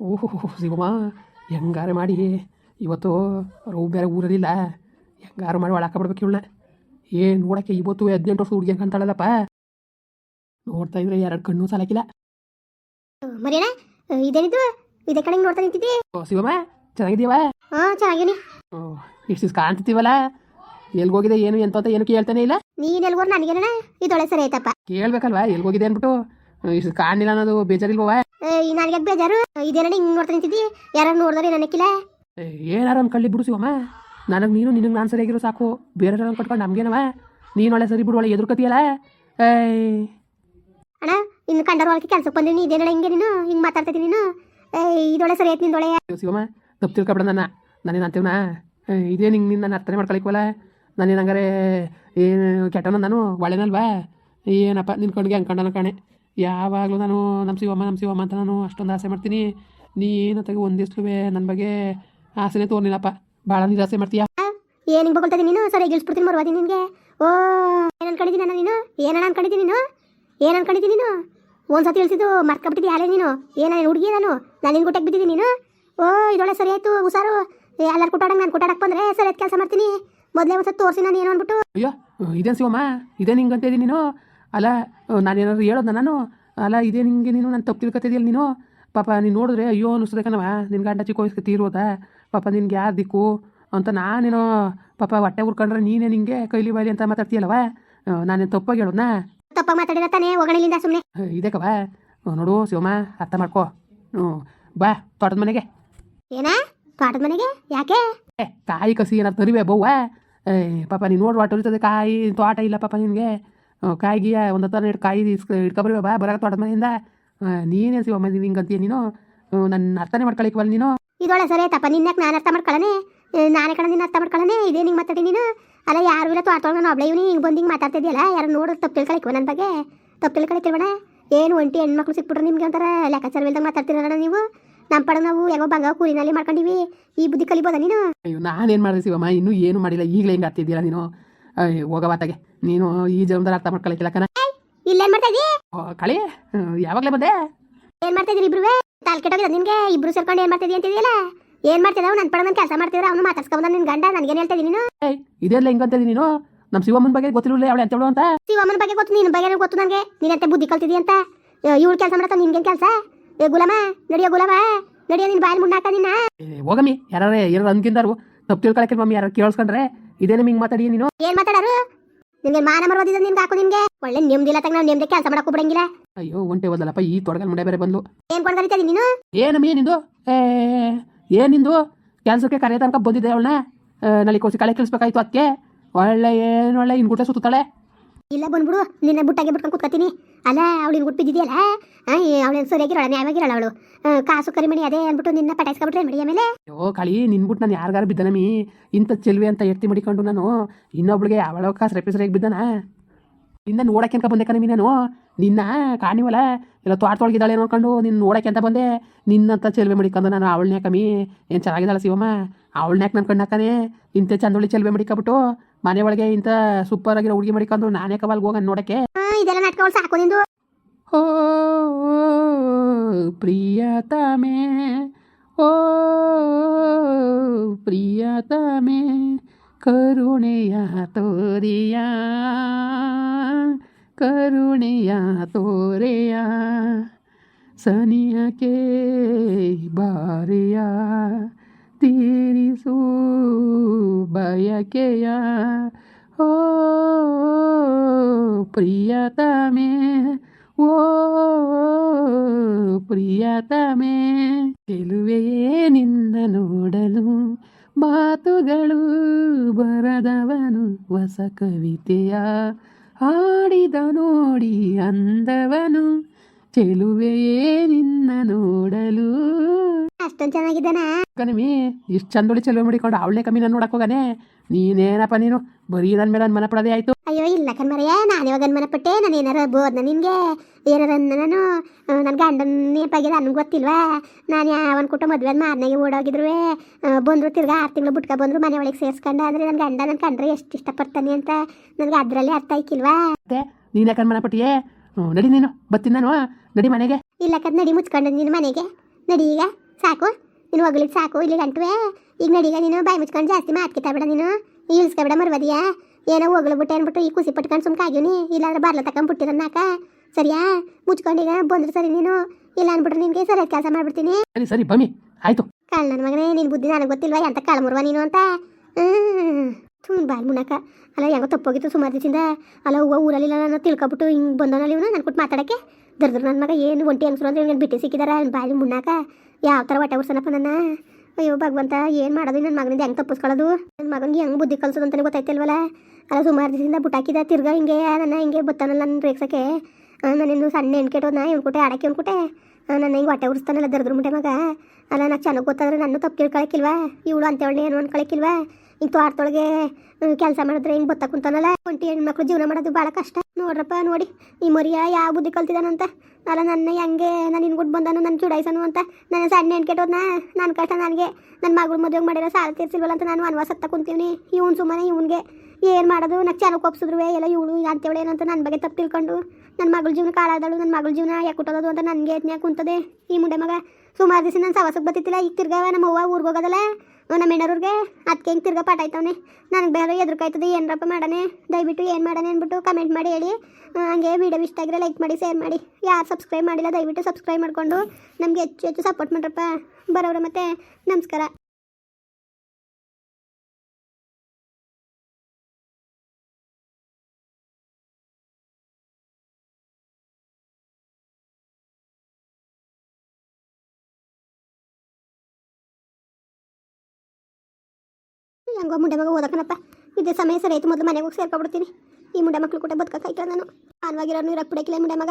ಓಹೋ ಶಿವಮ್ಮ ಹೆಂಗಾರ ಮಾಡಿ? ಇವತ್ತು ರವ್ ಬೇರೆ ಊರಲ್ಲಿಲ್ಲ. ಹೆಂಗಾರು ಮಾಡಿ ಒಳಕ ಬಿಡ್ಬೇಕು ಇವಳನ್ನ? ಏನು ನೋಡಕ್ಕೆ ಇವತ್ತು ಹದಿನೆಂಟು ವರ್ಷ ಹುಡುಗಿ ಅಂತಾಳಲ್ಲಪ್ಪ. ನೋಡ್ತಾ ಇದ್ರೆ ಎರಡು ಕಣ್ಣು ಸಾಲಕ್ಕಿಲ್ಲ ಮರಿಯಣ್ಣ ಇದೇನಿದು? ಇದೇ ಕಡೆ ನೋಡ್ತಾ ನಿಂತಿದ್ದೆ? ಓ ಶಿವಮ್ಮ ಚೆನ್ನಾಗಿದ್ದೀವ ಹಾ ಚೆನ್ನಾಗಿನಿ ಇಷ್ಟು ಕಾಣ್ತಿದ್ದೀವಲ್ಲ ಎಲ್ಗೋಗಿದೆ ಏನು ಎಂತ ಅಂತ ಏನು ಕೇಳ್ತಾನೆ ಇಲ್ಲ? ನೀನ್ ಎಲ್ಗೋರ್ ನನಗೇನ ಇದೊಳೆ ಸರಿ ಆಯ್ತಪ್ಪ. ಕೇಳ್ಬೇಕಲ್ವಾ ಎಲ್ಗೋಗಿದೆ ಅಂದ್ಬಿಟ್ಟು? ಇಷ್ಟು ಕಾಣಿಲ್ಲ ಅನ್ನೋದು ಬೇಜಾರಿಲ್ವವ ಈ ನನಗೆ ಬೇಜಾರು? ಇದೇನಣ್ಣ ಹಿಂಗ್ ನೋಡ್ತಾ ನಿಂತಿದ್ದಿ ಯಾರು ನೋಡಿದ್ರೆ ನನಕ್ಕಿಲ್ಲ? ಏನಾರು ಕಳ್ಳಿ ಬಿಡು ಬಿಡಿಸಿವಮ್ಮ ನನಗೆ ನೀನು ನಿನಗೆ ನಾನು ಸರಿಯಾಗಿರೋ ಸಾಕು. ಬೇರೆ ಕಟ್ಕೊಂಡು ನಮ್ಗೇನವ ನೀನು ಒಳ್ಳೆ ಸರಿ ಬಿಡು ಒಳ್ಳೆ ಎದುರ್ಕತಿಯಲ್ಲ ಏಯ್. ಅಣ್ಣ ಇನ್ನು ಕಂಡರ ಒಳಗೆ ಕೆಲ್ಸಕ್ಕೆ ಬಂದಿನಿ ಇದೇನಣ್ಣ ಹಿಂಗೆ ನೀನು? ಹಿಂಗೆ ಮಾತಾಡ್ತಿದ್ದೀನಿ ನೀನು? ಇದೊಳೆ ಸರಿ ಆಯ್ತು ನಿಂದೊಳೆ ಶಿವಮ್ಮ ತಪ್ಪು ತಿಳ್ಕೊಬೇಡ ನನ್ನ. ನಾನೇನು ಅಂತೀವನ? ಇದೇ ನಿಂಗೆ ನಿನ್ನ ನಾನು ಅರ್ಥನೆ ಮಾಡ್ಕೊಳಿಕ್ವಲ್ಲ? ನಾನೇನು ಹಂಗಾರೆ ಏನು ಕೆಟ್ಟನ ನಾನು? ಒಳ್ಳೆನಲ್ವಾ? ಏನಪ್ಪ ನಿನ್ನ ಕಣ್ಗೆ ಅನ್ಕೊಂಡನ ಕಾಣೆ. ಯಾವಾಗಲೂ ನಾನು ನಮ್ಮ ಶಿವಮ್ಮ ನಮ್ಮ ಶಿವಮ್ಮ ಅಂತ ನಾನು ಅಷ್ಟೊಂದು ಆಸೆ ಮಾಡ್ತೀನಿ. ನೀ ಏನು ತೆಗೆ ಒಂದಿಷ್ಟು ನನ್ನ ಬಗ್ಗೆ ಆಸೆನೇ ತೋರ್ಲಿಲ್ಲಪ್ಪ. ಭಾಳ ನಿರಾಸೆ ಮಾಡ್ತೀಯ? ಏನ್ ಬಗ್ಗೆ ನೀನು? ಸರಿ ಗಿಳಿಸ್ಬಿಡ್ತೀನಿ ಮರ್ವಾದಿ ನಿನಗೆ. ಓ ಏನು ಅನ್ಕೊಂಡಿದ್ದೀನಿ ನಾನು ನೀನು? ಏನಣ್ಣ ಅನ್ಕೊಂಡಿದ್ದೀನಿ ನೀನು? ಏನು ಅನ್ಕೊಂಡಿದ್ದೀನಿ ನೀನು? ಒಂದ್ಸತಿ ಇಳಿಸಿದ್ದು ಮರ್ಕೊಬಿಟ್ಟಿದ್ದಿ ಯಾರೇ ನೀನು? ಏನ ಹುಡುಗಿ ನಾನು? ನಾನು ನಿನ್ನ ಗುಟ್ಟಕ್ಕೆ ಬಿದ್ದಿದ್ದೀನಿ ನೀನು? ಓ ಇದೊಳೆ ಸರಿ ಆಯಿತು ಹುಷಾರು. ಎಲ್ಲರೂ ಕುಟಾಡಂಗೆ ನಾನು ಕೊಟ್ಟಾಡಕ್ಕೆ ಬಂದರೆ ಸರಿ ಕೆಲಸ ಮಾಡ್ತೀನಿ. ಮೊದಲೇ ಒಂದ್ಸತಿ ತೋರಿಸಿ ನಾನು ಏನು ಅಂದ್ಬಿಟ್ಟು. ಅಯ್ಯೋ ಇದೇನು ಸಿವಮ್ಮ ಇದೇ ನಿಂಗೆ ಅಂತ ಇದ್ದೀನಿ ನೀನು? ಅಲ್ಲ ನಾನೇನಾದ್ರು ಹೇಳೋದ ನಾನು? ಅಲ್ಲ ಇದೇ ನಿಂಗೆ ನೀನು ನಾನು ತಪ್ಪು ತಿಳ್ಕೊತಿದ್ಯಲ್ಲ ನೀನು? ಪಾಪ ನೀನು ನೋಡಿದ್ರೆ ಅಯ್ಯೋ ಅನ್ನಿಸ್ತದೆ ಕಣವ ನಿನ್ನ ಗಂಡ ಚಿಕ್ಕ ವಯಸ್ಸಿಗೆ ತೀರೋದ? ಪಾಪ ನಿನ್ಗೆ ಯಾರು ದಿಕ್ಕು? ಅಂತ ನಾನೇನೋ ಪಾಪ ಹೊಟ್ಟೆ ಉರ್ಕೊಂಡ್ರೆ ನೀನೇ ನಿಂಗೆ ಕೈಲಿ ಬಾಯ್ಲಿ ಅಂತ ಮಾತಾಡ್ತೀಯಲ್ಲವ? ನಾನೇನು ತಪ್ಪಾಗಿ ಹೇಳೋದ್ನಾ? ತಪ್ಪ ಮಾತಾಡಿರ ತಾನೇ ಒಗಳಿಂದ ಸುಮ್ಮನೆ ಇದೇಕವ ನೋಡು ಶಿವಮ್ಮ ಅರ್ಥ ಮಾಡ್ಕೋ. ಹ್ಞೂ ಬಾ ತೋಟದ ಮನೆಗೆ. ಏನ? ತೋಟದ ಮನೆಗೆ? ಯಾಕೆ? ಕಾಯಿ ಕಸಿ ಏನಾರು ತರಿವೆ ಬವ್ವ? ಏ ಪಾಪ ನೀನು ನೋಡು ಉರಿತದೆ ಕಾಯಿ ತೋಟ ಇಲ್ಲ ಪಾಪ ನಿನಗೆ. ಕಾಯಿಗೆ ಒಂದು ಹತ್ತಾರು ಎರಡು ಕಾಯಿ ಇಟ್ಕೊಬರ್ವೆ ಬಾ ಬರಕ ತೋಟದ ಮನೆಯಿಂದ. ನೀನೇ ಸಿವ ನೀನು ಹಿಂಗೆ ಅಂತೀಯ ನೀನು? ನನ್ನ ಅರ್ಥನೇ ಮಾಡ್ಕೊಳಿಕ್ವಲ್ಲ ನೀನು? ಇದೊಳೆ ಸರಿ ಆಯ್ತಪ್ಪ ನಿನ್ನಕ್ಕೆ ನಾನು ಅರ್ಥ ಮಾಡ್ಕೊಳ್ಳನೆ ನಾನೇ ಕಣ ನಿನ್ನ ಅರ್ಥ ಮಾಡ್ಕೊಳ್ಳನೆ ಇದೇ ನಿಂಗೆ ಮಾತಾಡಿ ನೀನು? ಅಲ್ಲ ಯಾರು ಇಲ್ಲ ತೋಟ ನಾನು ಒಬ್ಳೆ ಇವ್ನಿ ಹಿಂಗೆ ಬಂದು ಹಿಂಗೆ ಮಾತಾಡ್ತಿದ್ಯಲ್ಲ ಯಾರು ನೋಡಿದ್ರೆ ತಪ್ಪು ತಿಳ್ಕೊಳಿಕ್ವ ನನ್ನ ಬಗ್ಗೆ? ತಪ್ಪು ತಿಳ್ಕೊಳಿತಿಲ್ವಣ ಏನು ಒಂಟಿ ಹೆಣ್ಮಕ್ಳು ಸಿಕ್ಬಿಟ್ರೆ ನಿಮ್ಗೆ ಒಂಥರ ಲೆಕ್ಕಾಚಾರವಿಲ್ದಂಗೆ ಮಾತಾಡ್ತಿರಲ್ಲ ನೀವು? ನಮ್ಮ ಪಡ ನಾವು ಯಾವ ಬಂಗ ಕೂಲಿನಲ್ಲಿ ಮಾಡ್ಕೊಂಡಿವಿ. ಈ ಬುದ್ಧಿ ಕಲಿಬೋದ ನೀನು? ಅಯ್ಯೋ ನಾನೇನು ಮಾಡಿದೆ ಶಿವಮ್ಮ? ಇನ್ನೂ ಏನು ಮಾಡಿಲ್ಲ? ಈಗಲೇ ಹಿಂಗೆ ಆಗ್ತಿದ್ದೀರಾ ನೀನು? ಅಯ್ಯೋ ಹೋಗವಾತಾಗೆ ನೀನು ಈ ಜನ್ಮದ ಅರ್ಥ ಮಾಡ್ಕೊಳಿಕ್ಕಿಲ್ಲ ಕಣ ಇಲ್ಲೇನ್ ಮಾಡ್ತಾ ಕಳಿ ಯಾವಾಗಲೇ ಬಂದೆ? ಏನು ಮಾಡ್ತಾ ಇದ್ದೀರಿ ಇಬ್ರು ತಾಲ್ ಕೆಟ್ಟೋಗಿದೆ ನಿನ್ಗೆ? ಇಬ್ರು ಸೇರ್ಕೊಂಡು ಏನು ಮಾಡ್ತಿದ್ದಿ ಅಂತಿದೆಯಲ್ಲ ಏನು ಮಾಡ್ತಿದ್ದಾವ? ನನ್ ಪಡ ನಾನು ಕೆಲಸ ಮಾಡ್ತಿದ್ರೆ ಅವನು ಮಾತಾಡ್ಸ್ಕೊಂಡ್ ನಿನ್ ಗಂಡ ನನಗೇನು ಹೇಳ್ತಾ ಇದ್ದೀನಿ ನೀನು? ಇದೆಲ್ಲ ಹೆಂಗ ಅಂತಿದ್ದೀನಿ ನೀನು? ನಮ್ಮ ಶಿವಮ್ಮನ ಬಗ್ಗೆ ಗೊತ್ತಿರಲಿಲ್ಲ ಅವಳು ಅಂತ ಅಂತ? ಶಿವಮ್ಮನ ಬಗ್ಗೆ ಗೊತ್ತು ನಿನ್ನ ಬಗ್ಗೆ ಗೊತ್ತು ನನಗೆ ನೀನಂತೆ ಬುದ್ಧಿ ಕಲ್ತಿದ್ದಿ ಅಂತ? ಇವಳು ಕೆಲಸ ಮಾಡತ್ತ ನಿನ್ಗೇನು ಕೆಲಸ? ಏ ಗುಲಾಮ ನಡಿಯೋ ಗುಲಾಮ ನಡಿಯೋ ನಿನ್ ಬಾಯಲ್ಲಿ ಮುನ್ನಾಕ ನಿನ್ನ? ಹೋಗಮ್ಮಿ ಯಾರು ಏನಾರು ಅನ್ಕಿಂದಾರು ತಪ್ಪು ತಿಳ್ಕೊಳಕ್ಕೆ ಮಮ್ಮಿ ಯಾರು ಕೇಳಿಸ್ಕೊಂಡ್ರೆ? ಇದೇನೇ ನಿಮ್ಗೆ ಮಾತಾಡಿ ನೀನು? ಏನ್ ಮಾತಾಡರು ನಿಮ್ಗೆ ಮಾನ ಮರವಾದಿದ ನಿಮ್ಗೆ ಹಾಕು ನಿಮ್ಗೆ. ಒಳ್ಳೆ ನೆಮ್ಮದಿಲ್ಲ ತಗ ನಾವು ನೆಮ್ಮದಿ ಕೆಲಸ ಮಾಡಕ್ಕೂ ಬಿಡಂಗಿಲ್ಲ. ಅಯ್ಯೋ ಒಂಟೆ ಹೋದಲ್ಲಪ್ಪ ಈ ತೊಡಗಲ್ ಮುಂಡೆ ಬೇರೆ ಬಂದು ಏನ್ ಕೊಂಡು ನೀನು? ಏನಮ್ಮ ನಿಂದು? ಏ ಏನಿಂದು ಕೆಲಸಕ್ಕೆ ಕರೆಯ ತನಕ ಬಂದಿದ್ದೆ ಅವಳನ್ನ. ನಳಿ ಕೋಸಿ ಕಳೆ ಕಳಿಸ್ಬೇಕಾಯ್ತು ಅದಕ್ಕೆ ಒಳ್ಳೆ ಏನು ಒಳ್ಳೆ ಇನ್ಗುಟ್ಟೆ ಸುತ್ತಾಳೆ ಇಲ್ಲ ಬಂದ್ಬಿಡು, ನಿನ್ನ ಬುಟ್ಟಾಗೆ ಬಿಟ್ಕೊಂಡು ಕೂತ್ಕೊತೀನಿ. ಅಲ್ಲ ಅವಳು ಗುಟ್ಟು ಬಿದ್ದಿದೆಯಲ್ಲ? ಅವಳು ಸರಿಯಾಗಿರೋಳ ನ್ಯಾಯವಾಗಿರೋಳ ಅವಳು? ಕಾಸು ಕರಿಮಣಿ ಅದೇ ಅಂದ್ಬಿಟ್ಟು ನಿನ್ನ ಪಟಾಯಿಸ್ಕೊಬಿಟ್ರೆ ಮಡಿ ಆಮೇಲೆ? ಓ ಕಳಿ ನಿನ್ಬಿಟ್ಟು ನಾನು ಯಾರಿಗಾರ ಬಿದ್ದನಮಿ ಇಂಥ ಚೆಲ್ವೆ ಅಂತ ಎತ್ತಿ ಮಡಿಕೊಂಡು ನಾನು ಇನ್ನೊಬ್ಳಿಗೆ ಅವಳ ಕಾಸು ರೆಪಿಸರಿಗೆ ಬಿದ್ದನ? ನಿನ್ನ ನೋಡಕ್ಕೆ ಅಂತ ಬಂದೆ ಕಣಮಿ ನಾನು. ನಿನ್ನ ಕಾಣಿವಲ್ಲ ಎಲ್ಲ ತೋಟದೊಳಗಿದ್ದಾಳೆ ನೋಡ್ಕೊಂಡು ನಿನ್ನ ನೋಡಕ್ಕೆ ಅಂತ ಬಂದೆ. ನಿನ್ನಂತ ಚೆಲ್ವೆ ಮಡಿಕೊಂಡು ನಾನು ಅವಳನ್ನೇ ಕಮ್ಮಿ. ಏನು ಚೆನ್ನಾಗಿದ್ದಾಳೆ ಶಿವಮ್ಮ? ಅವಳನ್ಯಾಕೆ ನನ್ನ ಕಣ್ಣಾಕನೆ ಇಂಥ ಚಂದೊಳಿ ಚೆಲ್ವೆ ಮಡಿಕೊಬಿಟ್ಟು ಮನೆ ಒಳಗೆ ಇಂಥ ಸೂಪರ್ ಆಗಿರೋ ಹುಡುಗಿ ಮಡಿಕೊಂಡು ನಾನೇ ಕವಾಲ್ ಹೋಗೋಣ ನೋಡಕ್ಕೆ. ಇದೆಲ್ಲ ನಾಟಕಗಳು ಸಾಕು ನಿಂದು. ಓ ಪ್ರಿಯತಮೆ ಓ ಪ್ರಿಯತಮೆ ಕರುಣೆಯ ತೋರಿಯ ಕರುಣೆಯ ತೋರೆಯ ಸನಿಯಕ್ಕೆ ಬಾರಿಯ. ತೀರಿಸು ಬಯಕೆಯ. ಓ ಪ್ರಿಯತಮೆ ಓ ಪ್ರಿಯತಮೆ ಗೆಲುವೆಯೇ ನಿನ್ನ ನೋಡಲು ಮಾತುಗಳು ಬರದವನು ಹೊಸ ಕವಿತೆಯ. ಹಾಡಿದ ನೋಡಿ ಅಂದವನು ಚೆಲುವೆಯೇ ನಿನ್ನ ನೋಡಲು ಅಷ್ಟೊಂದು ಚೆನ್ನಾಗಿದ್ದಾನ? ಕಣಿಮಿ ಇಷ್ಟು ಚಂದೊಳಿ ಚಲೋ ಮಾಡಿಕೊಂಡು ಅವಳೆ ಕಮ್ಮಿ ನಾನು ನೋಡಕ್ ಹೋಗಾನೆ. ನೀನೇನಪ್ಪ ನೀನು? ಬರೀ ನನ್ನ ಮೇಲೆ ಮನ ಪಡೋದೇ ಆಯ್ತು. ಅಯ್ಯೋ ಇಲ್ಲ ಕಣ್ಮರೆಯ ನಾನು ಇವಾಗ ಮನ ಪಟ್ಟೆ ನಾನು ಏನಾರ ಬೋದ್ನ ನಿನ್ಗೆ ಏನಾರ ನಾನು ನನ್ನ ಗಂಡನ ನೆನಪಾಗಿದೆ ನನಗೆ ಗೊತ್ತಿಲ್ವಾ? ನಾನು ಯಾವನ್ ಕುಟುಂಬ ಮದುವೆ ಮಾರನೆಗೆ ಓಡೋಗಿದ್ರು ಬಂದರು ತಿರ್ಗಾ ಆರು ತಿಂಗಳು ಬಿಟ್ಕ ಬಂದ್ರು ಮನೆ ಒಳಗೆ ಸೇರ್ಸ್ಕೊಂಡ. ಅಂದ್ರೆ ನನ್ನ ಗಂಡ ನನ್ನ ಕಂಡ್ರೆ ಎಷ್ಟು ಇಷ್ಟಪಡ್ತಾನೆ ಅಂತ ನನಗೆ ಅದರಲ್ಲಿ ಅರ್ಥ ಆಯ್ಕಿಲ್ವಾ? ಮತ್ತೆ ನೀನು ಮನ ಪಟ್ಟಿಯೇ ನಡಿ ನೀನು. ಬರ್ತೀನಿ ನಾನು ನಡಿ ಮನೆಗೆ. ಇಲ್ಲ ಕದ್ ನಡಿ ಮುಚ್ಕೊಂಡು ನಿನ್ನ ಮನೆಗೆ. ನಡಿ ಈಗ. ಸಾಕು. ನೀನು ಒಗ್ಲಿದ್ ಸಾಕು. ಇಲ್ಲಿ ಗಂಟುವೆ ಈಗ ನಡೀಗ ನೀನು ಬಾಯಿ ಮುಚ್ಕೊಂಡು ಜಾಸ್ತಿ ಮಾತ್ಕಿತಾಬೇಡ ನೀನು. ಇಳಿಸ್ಕೊಬೇಡ ಮರ್ವದಿಯಾ. ಏನೋ ಹೋಗ್ಲು ಅಂದ್ಬಿಟ್ಟು ಈ ಖುಷಿ ಪಟ್ಕೊಂಡು ಸುಮ್ಕೆ ಆಗ್ಯೂನಿ ಬಾರ್ಲ ಬರ್ಲ ತಕೊಂಡ್ಬಿಟ್ಟಿರನ್ನಾಕ ಸರಿಯಾ? ಮುಚ್ಕೊಂಡೀಗ ಬಂದ್ರೆ ಸರಿ ನೀನು. ಇಲ್ಲ ಅನ್ಬಿಟ್ರೆ ನಿನಗೆ ಸರಿಯಾದ ಕೆಲಸ ಮಾಡ್ಬಿಡ್ತೀನಿ. ಸರಿ ಸರಿ ಬಮ್ಮಿ ಆಯ್ತು. ಕಾಳ ನನ್ನ ಮಗನೇ ನಿನ್ನ ಬುದ್ಧಿ ನನಗೆ ಗೊತ್ತಿಲ್ವಾ? ಎಂತ ಕಾಳಮುರ್ವ ನೀನು ಅಂತ? ತುಂಬ ಬಾಲ್ ಮುನಕ ಅಲ್ಲ ಹೆಂಗೋ ತಪ್ಪೋಗಿತ್ತು ಸುಮಾರು ದಿವಸದಿಂದ. ಅಲ್ಲ ಹೂವು ಊರಲ್ಲಿಲ್ಲ ನಾನು ತಿಳ್ಕೊಬಿಟ್ಟು ಹಿಂಗೆ ಬಂದವನಲ್ಲಿ ಇವನು ನನ್ನ ಕೊಟ್ಟು ಮಾತಾಡೋಕ್ಕೆ? ದರ್ದ್ರ ನನ್ನ ಮಗ ಏನು ಒಂಟಿ ಹೆಂಗಸರು ಅಂದ್ರೆ ಬಿಟ್ಟು ಸಿಕ್ಕಿದಾರ? ಬಾಯಿ ಮುನ್ನಾಕ ಯಾವ ಥರ ಹೊಟ್ಟೆ ಉರ್ಸನಪ್ಪ ನನ್ನ? ಅಯ್ಯೋ, ಭಗವಂತ, ಏನು ಮಾಡೋದು? ನನ್ನ ಮಗನಿಂದ ಹೆಂಗೆ ತಪ್ಪಿಸ್ಕೊಳ್ಳೋದು? ನನ್ನ ಮಗನಿಗೆ ಹೆಂಗೆ ಬುದ್ಧಿ ಕಲಿಸೋದು ಅಂತಲೇ ಗೊತ್ತಾಯ್ತಿಲ್ವಲ್ಲ? ಅಲ್ಲ, ಸುಮಾರು ದಿವಸದಿಂದ ಬುಟಾಕಿದ, ತಿರ್ಗಾ ಹಿಂಗೆ ನನ್ನ ಹಿಂಗೆ ಬತ್ತಾನಲ್ಲ ನನ್ನ ರೇಗ್ಸಕ್ಕೆ? ನಾನಿನ್ನು ಸಣ್ಣ ಹೆಣ್ಕೆಟೋದ್ನ ಇವ್ನು ಕೊಟ್ಟೆ ಆಡಕ್ಕೆ ಇವ್ನು ಕೊಟ್ಟೆ ನನ್ನ ಹಿಂಗೆ ಹೊಟ್ಟೆ ಉರಿಸ್ತಾನಲ್ಲ ದರ್ದ್ರ ಮುಟ್ಟೆ ಮಗ? ಅಲ್ಲ ನಾನು ಚೆನ್ನಾಗಿ ಗೊತ್ತಾದ್ರೆ ನನ್ನ ತಪ್ಪು ತಿಳ್ಕೊಳಕ್ಕಿಲ್ವಾ? ಇವಳು ಅಂತೇಳಿ ಏನು ಅನ್ಕೊಳಕ್ಕಿಲ್ವಾ? ಹಿಂಗೆ ತೋಟದೊಳಗೆ ಕೆಲಸ ಮಾಡಿದ್ರೆ ಹಿಂಗೆ ಬತ್ತ ಕುಂತಾನಲ್ಲ? ಒಂಟಿ ಹೆಣ್ಮಕ್ಳು ಜೀವನ ಮಾಡೋದು ಭಾಳ ಕಷ್ಟ. ನೋಡ್ರಪ್ಪ, ನೋಡಿ, ಈ ಮರಿಯ ಯಾವ ಬುದ್ಧಿ ಕಲ್ತಿದಾನಂತ? ಅಲ್ಲ, ನನ್ನ ಹೆಂಗೆ ನಾನು ಇನ್ಗುಟ್ಟು ಬಂದಾನು ನನ್ನ ಚುಡಾಯಿಸನು ಅಂತ? ನನ್ನ ಸಣ್ಣ ಹೆಣ್ಕೆಟೋದ್ನ ನನ್ನ ಕಷ್ಟ ನನಗೆ. ನನ್ನ ಮಗಳು ಮದುವೆ ಮಾಡಿರೋ ಸಾಲ ತೀರ್ಸಿಲ್ವಲ್ಲ ಅಂತ ನಾನು ಅನ್ವಾಸ ಹತ್ತ ಕುಂತೀವಿ ಇವ್ನು ಸುಮ್ಮನೆ ಇವನಿಗೆ. ಏನು ಮಾಡೋದು? ನಾಕ್ ಚೆನ್ನಾಗಿ ಒಪ್ಸಿದ್ರು ಎಲ್ಲ ಇವಳು ಅಂತೇಳಿ ಏನಂತ ನನ್ನ ಬಗ್ಗೆ ತಪ್ಪು ತಿಳ್ಕೊಂಡು. ನನ್ನ ಮಗಳ ಜೀವನ ಕಾಲಾದಳು ನನ್ನ ಮಗಳ ಜೀವನ ಯಾಕೆ ಹುಟ್ಟೋದು ಅಂತ ನನಗೆ ಯತ್ನ ಕುಂತದೆ? ಈ ಮುಂಡೆ ಮಗ ಸುಮಾರು ದಿವಸ ನನ್ನ ಸವಾಸಕ್ಕೆ ಬತ್ತಿತ್ತಿಲ್ಲ ಈಗ ತಿರ್ಗ ನಮ್ಮ ಅವ್ವ ಊರಿಗೆ ಹೋಗೋದಲ್ಲ, ನಮ್ಮ ಹೆಣ್ಣವ್ರಿಗೆ ಅದಕ್ಕೆ ಹಿಂಗೆ ತಿರ್ಗ ಪಾಠ ಆಯ್ತವನೆ. ನನಗೆ ಬೇರೆ ಎದುರುಕಾಯ್ತದೆ ಏನರಪ್ಪ ಮಾಡನೆ ದಯವಿಟ್ಟು ಏನು ಮಾಡನೆ ಅಂದ್ಬಿಟ್ಟು ಕಮೆಂಟ್ ಮಾಡಿ ಹೇಳಿ. ಹಂಗೆ ವಿಡಿಯೋ ಇಷ್ಟ ಆಗಿರೋ ಲೈಕ್ ಮಾಡಿ ಶೇರ್ ಮಾಡಿ. ಯಾರು ಸಬ್ಸ್ಕ್ರೈಬ್ ಮಾಡಿಲ್ಲ, ದಯವಿಟ್ಟು ಸಬ್ಸ್ಕ್ರೈಬ್ ಮಾಡಿಕೊಂಡು ನಮಗೆ ಹೆಚ್ಚು ಹೆಚ್ಚು ಸಪೋರ್ಟ್ ಮಾಡ್ರಪ್ಪ. ಬರೋರು ಮತ್ತೆ, ನಮಸ್ಕಾರ. ಹೆಂಗೋ ಮುಂಡೆ ಮಗ ಓದಕನಪ್ಪ ಇದೇ ಸಮಯ ಸರಿ ಆಯ್ತು, ಮೊದಲು ಮನೆಗೆ ಹೋಗಿ ಸೇರ್ಕೊಬಿಡ್ತೀನಿ. ಈ ಮುಂಡೆ ಮಕ್ಳು ಕೂಡ ಬದುಕಕ್ಕಾಯ್ತು ನಾನು. ಆನ್ವಾಗಿರೋ ಇರಕ್ಕೆ ಬಿಡಕ್ಕಿಲ್ಲ ಮುಂಡೆ ಮಗ.